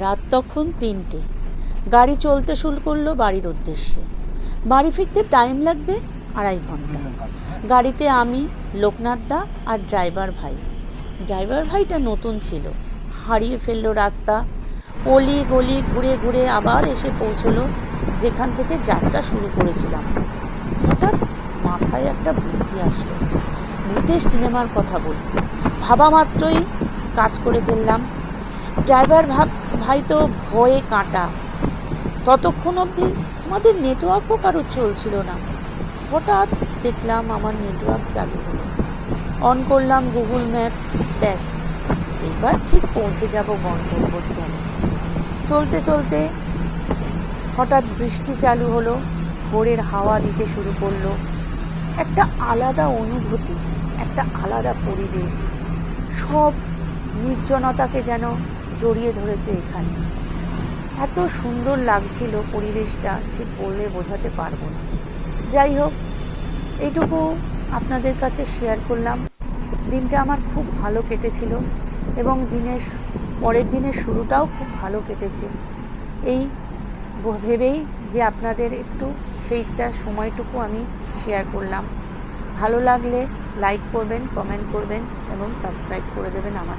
রাত তখন তিনটে। গাড়ি চলতে শুরু করল বাড়ির উদ্দেশ্যে। বাড়ি ফিরতে টাইম লাগবে আড়াই ঘণ্টা। গাড়িতে আমি, লোকনাথ দা আর ড্রাইভার ভাই। ড্রাইভার ভাইটা নতুন ছিল। হারিয়ে ফেলল রাস্তা। অলি গলি ঘুরে ঘুরে আবার এসে পৌঁছলো যেখান থেকে যাত্রা শুরু করেছিলাম। হঠাৎ মাথায় একটা বুদ্ধি আসলো। ভূতের সিনেমার কথা বলি। ভাবা মাত্রই কাজ করে ফেললাম। ড্রাইভার ভাই তো ভয়ে কাঁটা। ততক্ষণ অবধি আমাদের নেটওয়ার্কও কারোর চলছিল না। হঠাৎ দেখলাম আমার নেটওয়ার্ক চালু হলো। অন করলাম গুগল ম্যাপ, ব্যাস। এবার ঠিক পৌঁছে যাব গন্তব্যস্থলে। চলতে চলতে হঠাৎ বৃষ্টি চালু হলো, ভোরের হাওয়া দিতে শুরু করল। একটা আলাদা অনুভূতি, একটা আলাদা পরিবেশ। সব নির্জনতাকে যেন জড়িয়ে ধরেছে এখানে। এত সুন্দর লাগছিল পরিবেশটা ঠিক বললে বোঝাতে পারব না। যাই হোক, এইটুকু আপনাদের কাছে শেয়ার করলাম। দিনটা আমার খুব ভালো কেটেছিল এবং দিনের পরের দিনের শুরুটাও খুব ভালো কেটেছে। এই ভেবেই যে আপনাদের একটু সেইটা সময়টুকু আমি শেয়ার করলাম। ভালো লাগলে লাইক করবেন কমেন্ট করবেন এবং সাবস্ক্রাইব করে দেবেন আমার